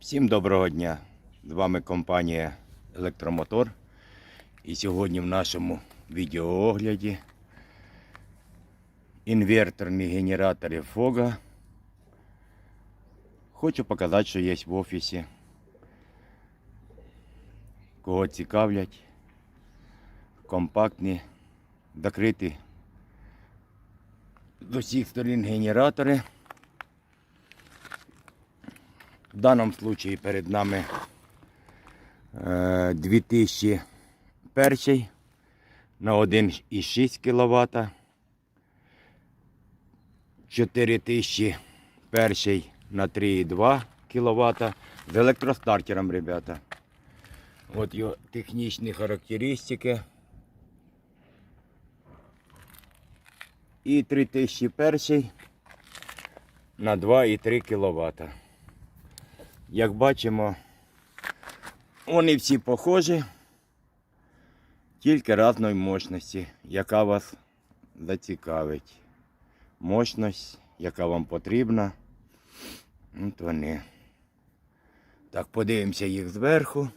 Всім доброго дня! З вами компанія Електромотор. І сьогодні в нашому відеоогляді інверторні генератори Фога. Хочу показати, що є в офісі. Кого цікавлять. Компактні, закриті з усіх сторін генератори. В даному случаї перед нами е, 2001 на 1,6 кВт. 4001 на 3,2 кВт з електростартером, ребята. От його технічні характеристики. І 3001 на 2,3 кВт. Як бачимо, вони всі похожі, тільки різної мощності, яка вас зацікавить. Мощність, яка вам потрібна. От вони. Так, подивимося їх зверху.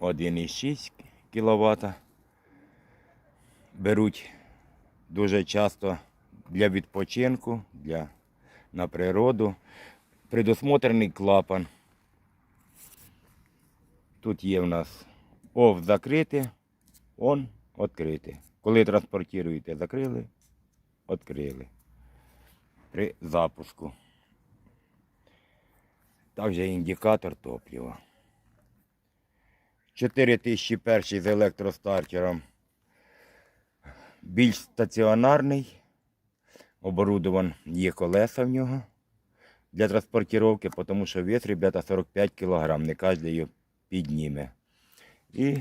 1,6 кВт. Беруть дуже часто для відпочинку, для, на природу. Предусмотрений клапан. Тут є в нас OFF закрити, ON відкрити. Коли транспортуєте, закрили, відкрили. При запуску. Також індикатор топлива. 4001 з електростартером. Більш стаціонарний. Оборудован є колеса в нього для транспортировки, тому що вес, ребята, 45 кг, не кожен його підніме. І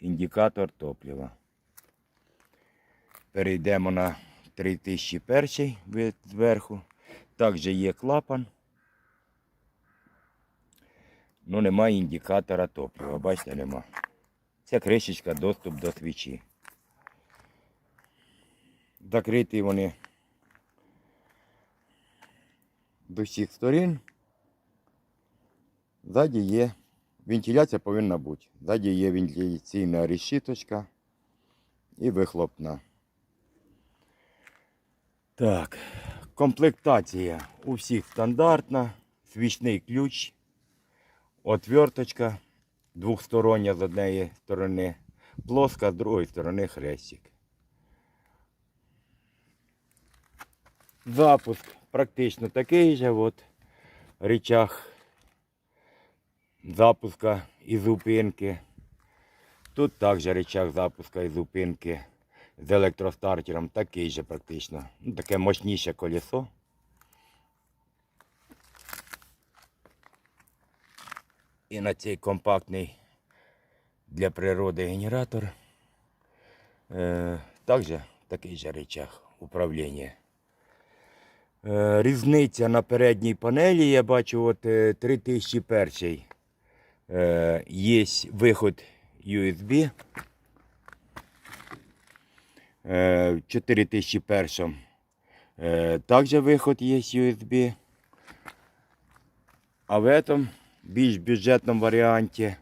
індикатор топлива. Перейдемо на 3001 вид зверху. Також є клапан. Ну немає індикатора топлива. Бачите, нема. Це кришечка доступ до свічі. Закриті вони до всіх сторін. Ззаді є вентиляція повинна бути. Ззаді є вентиляційна решіточка і вихлопна. Так, комплектація у всіх стандартна, свічний ключ, отверточка двохстороння з однієї сторони, плоска з другої сторони хрестик. Запуск практично такий же. От речах запуска і зупинки. Тут також речах запуска і зупинки з електростартером такий же практично. Ну, таке мощніше колесо. І на цей компактний для природи генератор. Е, також такий же речах управління. Е, Різниця на передній панелі, я бачу, от е, 3001 е, є виход USB. Е, В 4001 е, також виход є USB. А в этом більш бюджетному варіанті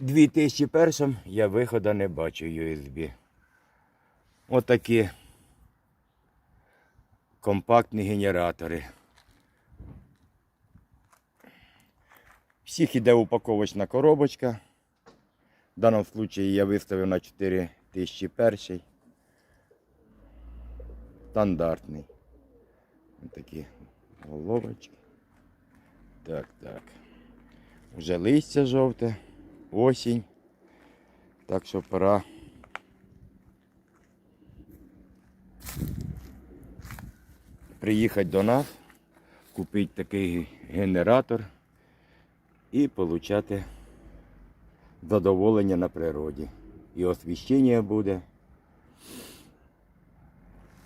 2001 я виходу не бачу USB. Отакі компактні генератори. Всіх іде упаковочна коробочка. В даному випадку я виставив на 4001. Стандартний. Ось такі головочки. Так, так. Вже листя жовте, осінь. Так що пора. Приїхати до нас, купити такий генератор і отримати задоволення на природі. І освіщення буде.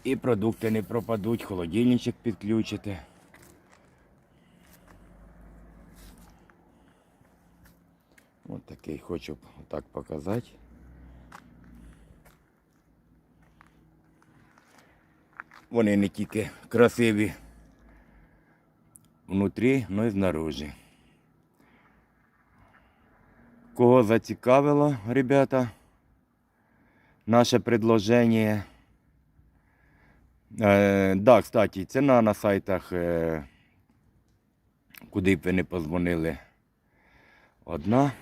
І продукти не пропадуть, холодильничок підключите. Ось такий хочу так показати. Вони не тільки красиві внутрі, ну і знаружи. Кого зацікавило, ребята, наше предложення. Е, да, кстати, ціна на сайтах, е, куди б ви не позвонили, одна.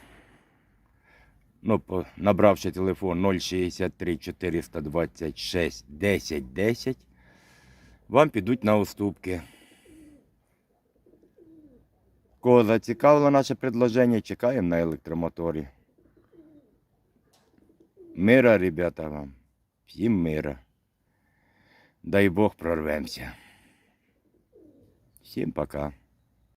Ну, набравши телефон 063 426 10 10, вам підуть на уступки. Кого зацікавило наше предложення, чекаємо на електромоторі. Мира, ребята, вам. Всім мира. Дай Бог прорвемося. Всім пока.